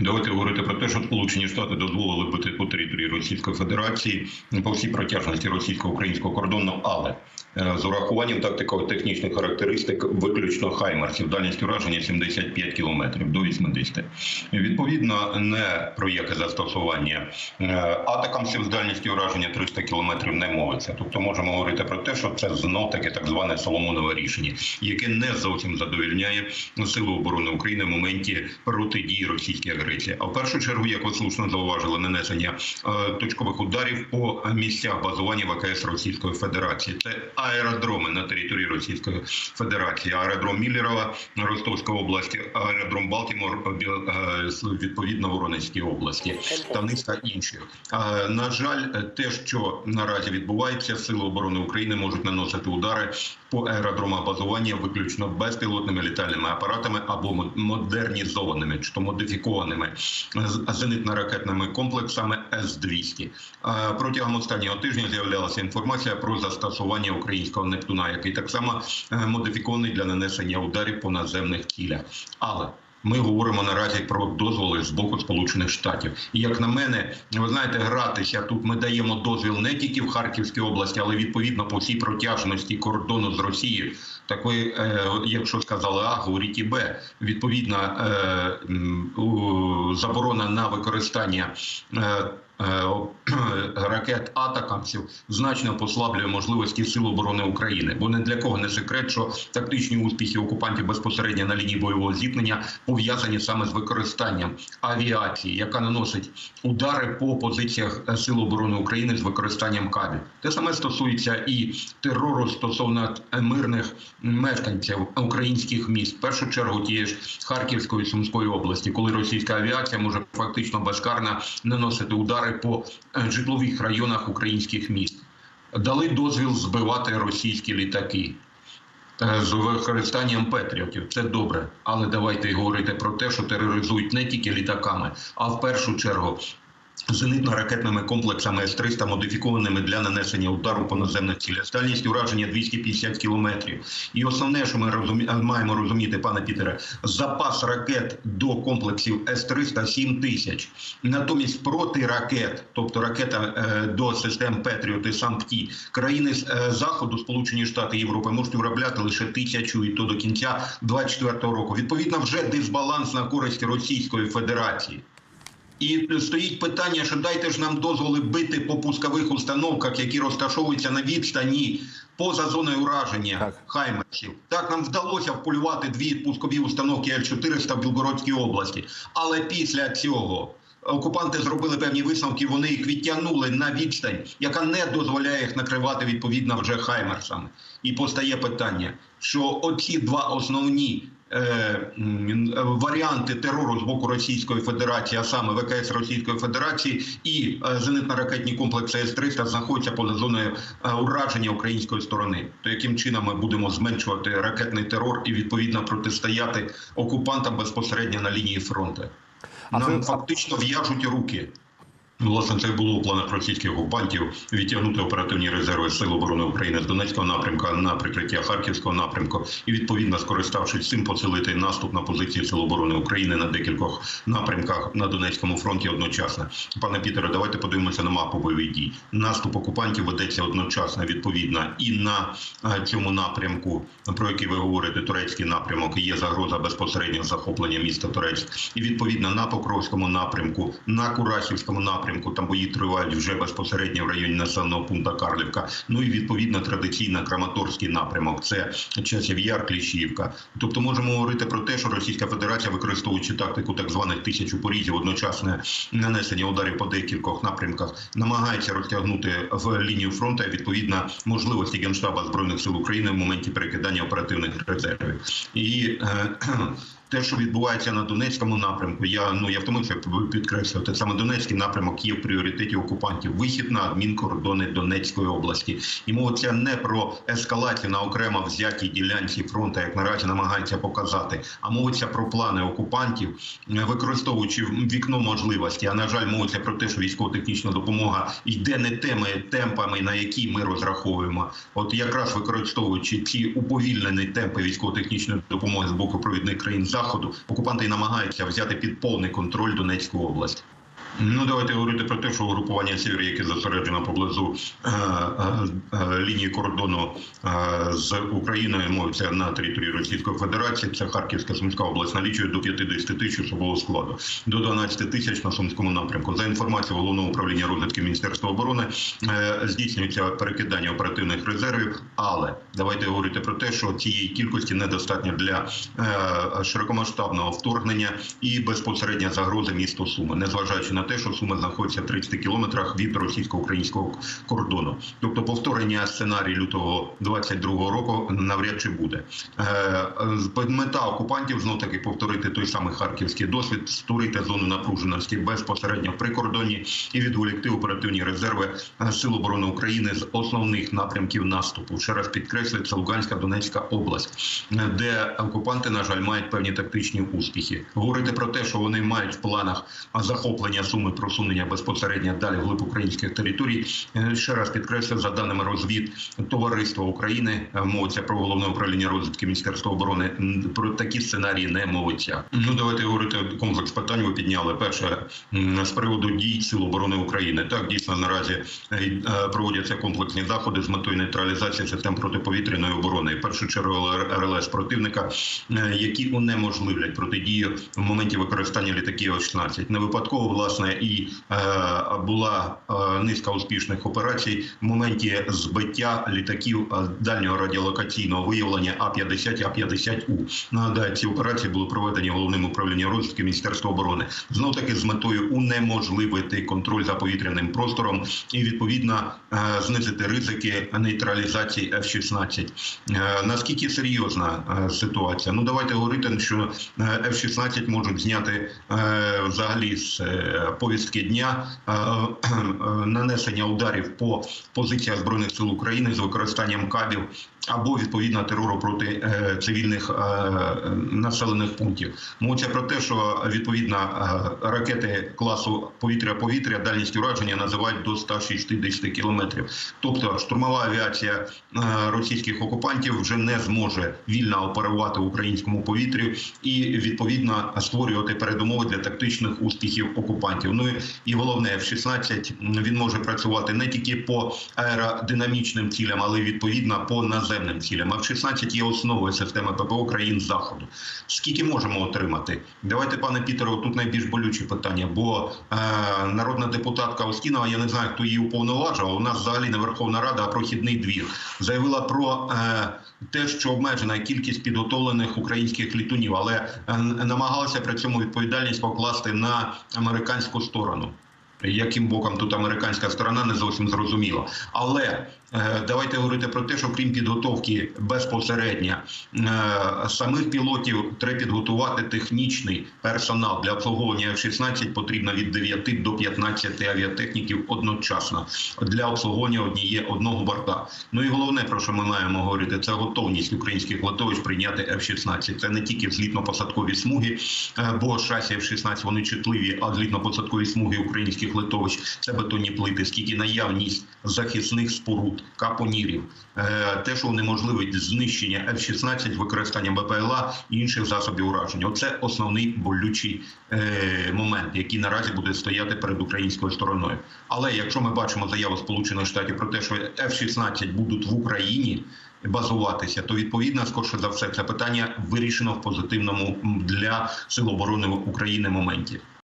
Давайте говорити про те, що Сполучені Штати дозволили бити по території Російської Федерації по всій протяжності російсько-українського кордону, але е, з урахуванням тактико-технічних характеристик виключно хаймерсів, дальність ураження 75 кілометрів до 80. Відповідно, не про яке застосування е, атакамсів з дальністю ураження 300 кілометрів не мовиться. Тобто можемо говорити про те, що це знов таки так зване Соломонове рішення, яке не зовсім задовільняє Сили оборони України в моменті протидії російській агресії. А в першу чергу, як ви слушно зауважили, нанесення е, точкових ударів по місцях базування ВКС Російської Федерації. Це аеродроми на території Російської Федерації, аеродром Міллерова, Ростовська область, аеродром Балтімор, е, відповідно Воронезькій області та низка інших. Е, На жаль, те, що наразі відбувається, сили оборони України можуть наносити удари по аеродромах базування виключно безпілотними літальними апаратами або модернізованими чи то модифікованими з- зенитно-ракетними комплексами С-200. Е, Протягом останнього тижня з'являлася інформація про застосування українського Нептуна, який так само е, модифікований для нанесення ударів по наземних цілях. Але ми говоримо наразі про дозволи з боку Сполучених Штатів. І як на мене, ви знаєте, гратися тут ми даємо дозвіл не тільки в Харківській області, але відповідно по всій протяжності кордону з Росією. Так ви, е, якщо сказали А, говоріть і Б. Відповідно, е, заборона на використання. Е, ракет атакамсів значно послаблює можливості сил оборони України, бо не для кого не секрет, що тактичні успіхи окупантів безпосередньо на лінії бойового зіткнення пов'язані саме з використанням авіації, яка наносить удари по позиціях е, сил оборони України з використанням кабів. Те саме стосується і терору стосовно е, мирних мешканців українських міст, в першу чергу тієї ж Харківської Сумської області, коли російська авіація може фактично безкарно наносити удари по е, житлових районах українських міст. Дали дозвіл збивати російські літаки е, з використанням Петріотів. Це добре, але давайте говорити про те, що тероризують не тільки літаками, а в першу чергу. Зенитно-ракетними комплексами С-300, модифікованими для нанесення удару по наземних цілях. Дальність ураження 250 кілометрів. І основне, що ми розумі... маємо розуміти, пане Пітере, запас ракет до комплексів С-300 – 7 тисяч. Натомість проти ракет, тобто ракета е, до систем Петріот і Сампті, країни е, Заходу, Сполучені Штати Європи, можуть виробляти лише тисячу і то до кінця 24 року. Відповідно, вже дисбаланс на користь Російської Федерації. І стоїть питання, що дайте ж нам дозволи бити по пускових установках, які розташовуються на відстані поза зоною ураження Так. хаймерсів. Так нам вдалося вполювати дві пускові установки Л-400 в Білгородській області. Але після цього окупанти зробили певні висновки. Вони їх відтягнули на відстань, яка не дозволяє їх накривати відповідно вже хаймерсами. І постає питання, що оці два основні варіанти терору з боку Російської Федерації, а саме ВКС Російської Федерації і е, зенитно-ракетні комплекси С-300 знаходяться поза зоною е, ураження української сторони. То яким чином ми будемо зменшувати ракетний терор і відповідно протистояти окупантам безпосередньо на лінії фронту? Нам фактично в'яжуть руки. Власне, це було у планах російських окупантів відтягнути оперативні резерви Сил оборони України з Донецького напрямку на прикриття Харківського напрямку і відповідно скориставшись цим, посилити наступ на позиції Сил оборони України на декількох напрямках на Донецькому фронті одночасно. Пане Пітере, давайте подивимося на мапу бойових дій. Наступ окупантів ведеться одночасно відповідно і на е, цьому напрямку, про який ви говорите, турецький напрямок. Є загроза безпосереднього захоплення міста Турецьк, і відповідно на Покровському напрямку, на Курахівському напрямку. Там бої тривають вже безпосередньо в районі населеного пункту Карлівка. Ну і відповідно традиційно Краматорський напрямок. Це часів Яр, Кліщівка. Тобто можемо говорити про те, що Російська Федерація, використовуючи тактику так званих тисячу порізів, одночасне нанесення ударів по декількох напрямках, намагається розтягнути в лінію фронту відповідно можливості Генштаба збройних сил України в моменті перекидання оперативних резервів. І е, те, що відбувається на Донецькому напрямку, я ну я втомився підкреслювати саме Донецький напрямок є в пріоритеті окупантів. Вихід на адмінкордони Донецької області, і мовиться не про ескалацію на окремо взятій ділянці фронту, як наразі намагаються показати, а мовиться про плани окупантів, е, використовуючи вікно можливості. А на жаль, мовиться про те, що військово-технічна допомога йде не теми темпами, на які ми розраховуємо. От якраз використовуючи ці уповільнені темпи військово-технічної допомоги з боку провідних країн заходу окупанти і намагаються взяти під повний контроль Донецьку область. Ну, давайте говорити про те, що угрупування «Сєвєр», яке зосереджено поблизу е, е, е, лінії кордону е, з Україною, мовиться на території Російської Федерації. Це Харківська Сумська область налічує до 50 тисяч особового складу, до 12 тисяч на сумському напрямку. За інформацією головного управління розвідки Міністерства оборони е, здійснюється перекидання оперативних резервів. Але давайте говорити про те, що цієї кількості недостатньо для е, широкомасштабного вторгнення і безпосередньо загрози місту Суми, незважаючи на те, що Суми знаходиться в 30 кілометрах від російсько-українського кордону. Тобто повторення сценарію лютого 22-го року навряд чи буде. Е, Мета окупантів знов таки повторити той самий харківський досвід, створити зону напруженості безпосередньо при кордоні і відволікти оперативні резерви е, Сил оборони України з основних напрямків наступу. Ще раз підкреслюю, це Луганська Донецька область, е, де окупанти, на жаль, мають певні тактичні успіхи. Говорити про те, що вони мають в планах захоплення суми просунення безпосередньо далі вглиб українських територій. Е, Ще раз підкреслю за даними розвід Товариства України, е, мовиться про головне управління розвідки Міністерства оборони. Про такі сценарії не мовиться. Ну давайте говорити комплекс питань. Ви підняли перше з приводу дій Сил оборони України. Так дійсно наразі е, проводяться комплексні заходи з метою нейтралізації систем протиповітряної оборони. Першу чергу РЛС противника, які унеможливлять протидію в моменті використання літаків F-16. Не випадково власне і е, була е, низка успішних операцій в моменті збиття літаків е, дальнього радіолокаційного виявлення А-50 і А-50У. Нагадаю, ці операції були проведені головним управлінням розвідки Міністерства оборони. Знов таки з метою унеможливити контроль за повітряним простором і відповідно знизити ризики нейтралізації F-16. Е, Наскільки серйозна ситуація? Ну давайте говорити, що е, F-16 можуть зняти взагалі з повістки дня е, е, нанесення ударів по позиціях збройних сил України з використанням кабів або відповідно терору проти е, цивільних населених пунктів. Мовиться про те, що відповідно ракети класу повітря-повітря дальність ураження називають до 160 кілометрів. Тобто штурмова авіація російських окупантів вже не зможе вільно оперувати в українському повітрі і відповідно створювати передумови для тактичних успіхів окупантів. Ну і головне, F-16 він може працювати не тільки по аеродинамічним цілям, але й відповідно по наземним цілям. F-16 є основою системи ППО країн заходу. Скільки можемо отримати? Давайте, пане Пітеро, тут найбільш болюче питання, бо е, народна депутатка Остінова, я не знаю, хто її уповноважив. У нас взагалі не Верховна Рада, а прохідний двір заявила про е, те, що обмежена кількість підготовлених українських літунів, але е, намагалася при цьому відповідальність покласти на американську сторону. Яким боком тут американська сторона не зовсім зрозуміла. Але давайте говорити про те, що крім підготовки безпосередньо е, самих пілотів, треба підготувати технічний персонал для обслуговування F-16 потрібно від 9 до 15 авіатехніків одночасно для обслуговування однієї одного борта. Ну і головне, про що ми маємо говорити, це готовність українських литовищ прийняти F-16. Це не тільки злітно-посадкові смуги, е, бо шасі F-16 вони чутливі, а злітно-посадкові смуги українських литовищ це бетонні плити, скільки наявність захисних споруд, капонірів, е, те, що унеможливить знищення F-16 використанням БПЛА і інших засобів ураження. Оце основний болючий е, момент, який наразі буде стояти перед українською стороною. Але якщо ми бачимо заяву Сполучених Штатів про те, що F-16 будуть в Україні. Базуватися, то відповідно, скорше за все, це питання вирішено в позитивному для сил оборони України моменті.